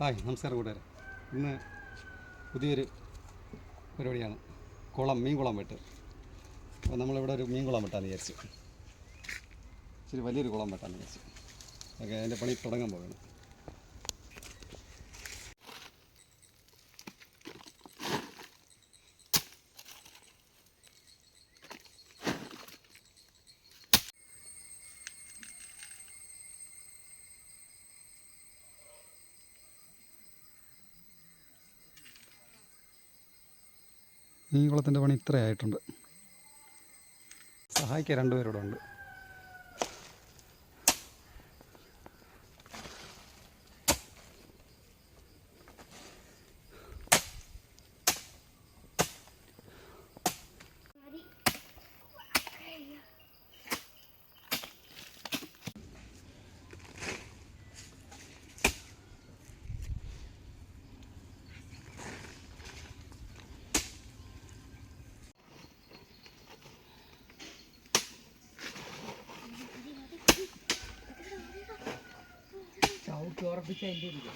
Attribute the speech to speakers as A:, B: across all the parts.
A: Hi നമസ്കാരം കൂട്ടുകാരെ. ഇന്ന് പുതിയൊരു പരിപാടിയാണ്. കുളം മീൻ കുളം വെട്ട്. അപ്പോൾ നമ്മളിവിടെ ഒരു മീൻ കുളം വെട്ടാന്ന് വിചാരിച്ചു. ഇച്ചിരി വലിയൊരു കുളം വെട്ടാന്ന് വിചാരിച്ചു. ഓക്കെ അതിന്റെ പണി തുടങ്ങാൻ പോവുകയാണ്. മീൻ കുളത്തിന്റെ പണി ഇത്രയായിട്ടുണ്ട്. സഹായിക്കാൻ രണ്ടുപേരോടെ
B: ചവിട്ടി ഉറപ്പിച്ച അതിന്റെ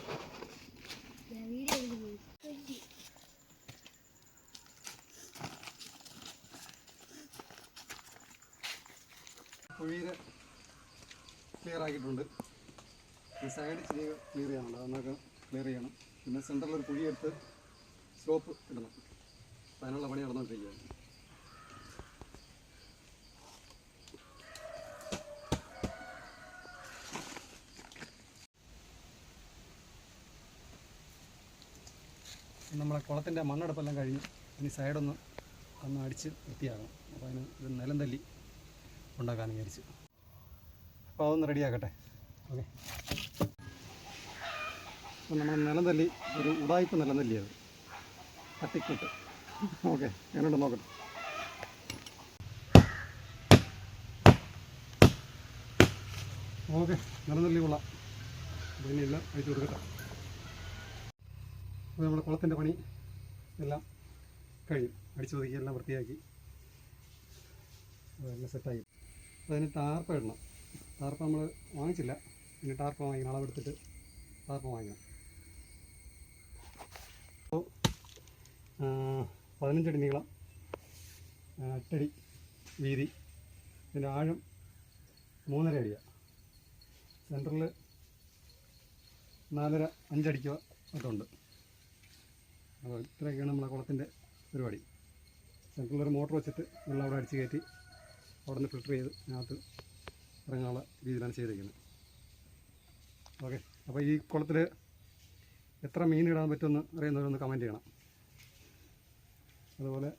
A: കുഴിയിൽ ക്ലിയർ ആക്കിയിട്ടുണ്ട്. സൈഡ് ചെറിയ ക്ലിയർ ചെയ്യാനുണ്ട്. അതൊക്കെ ക്ലിയർ ചെയ്യണം. പിന്നെ സെന്ററിൽ ഒരു കുഴിയെടുത്ത് സ്ലോപ്പ് ഇടണം. അതിനുള്ള പണി നടന്നുകൊണ്ടിരിക്കുകയാണ്. നമ്മളെ കുളത്തിന്റെ മണ്ണെടുപ്പെല്ലാം കഴിഞ്ഞ് ഇനി സൈഡൊന്ന് ഒന്ന് അടിച്ച് വൃത്തിയാകണം അപ്പോൾ അതിന് ഒരു നിലം തല്ലി ഉണ്ടാക്കാൻ വിചാരിച്ചു. അപ്പോൾ അതൊന്ന് റെഡിയാക്കട്ടെ ഓക്കെ അപ്പം നമ്മൾ നിലം തല്ലി ഒരു ഉടായ്പ നിലം തല്ലിയത് തട്ടിക്കൂട്ട് ഓക്കെ എങ്ങനെയുണ്ട് നോക്കട്ടെ. ഓക്കെ നിലം തല്ലി കൊള്ളാം അതിനെല്ലാം എല്ലാം കൊടുക്കട്ടെ. അപ്പോൾ നമ്മുടെ കുളത്തിന്റെ പണി എല്ലാം കഴിയും അടിച്ചു ഒതുക്കി എല്ലാം വൃത്തിയാക്കി. അതെല്ലാം സെറ്റായി അതിന് ടാർപ്പ ഇടണം. ടാർപ്പ നമ്മൾ വാങ്ങിച്ചില്ല. ഇനി ടാർപ്പ വാങ്ങിക്കണം. അളവെടുത്തിട്ട് ടാർപ്പ വാങ്ങിക്കണം. അപ്പോൾ പതിനഞ്ചടി നീളം എട്ടടി വീതി. ഇതിന്റെ ആഴം മൂന്നര അടിയാണ് സെന്ററിൽ നാലര അഞ്ചടിക്കുക മറ്റുണ്ട് അപ്പോൾ ഇത്രയൊക്കെയാണ് നമ്മളെ കുളത്തിന്റെ പരിപാടി. സെൻട്രലൊരു മോട്ടർ വെച്ചിട്ട് വെള്ളം അവിടെ അടിച്ച് കയറ്റി അവിടെ നിന്ന് ഫിൽറ്റർ ചെയ്ത് അതിനകത്ത് ഇറങ്ങാനുള്ള രീതിയിലാണ് ചെയ്തിരിക്കുന്നത്. ഓക്കെ അപ്പോൾ ഈ കുളത്തിൽ എത്ര മീൻ ഇടാൻ പറ്റുമെന്ന് അറിയുന്നവരൊന്ന് കമന്റ് ചെയ്യണം. അതുപോലെ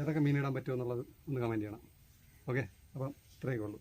A: ഏതൊക്കെ മീൻ ഇടാൻ പറ്റുമെന്നുള്ളത് ഒന്ന് കമന്റ് ചെയ്യണം. ഓക്കെ അപ്പം ഇത്രയൊക്കെ ഉള്ളൂ.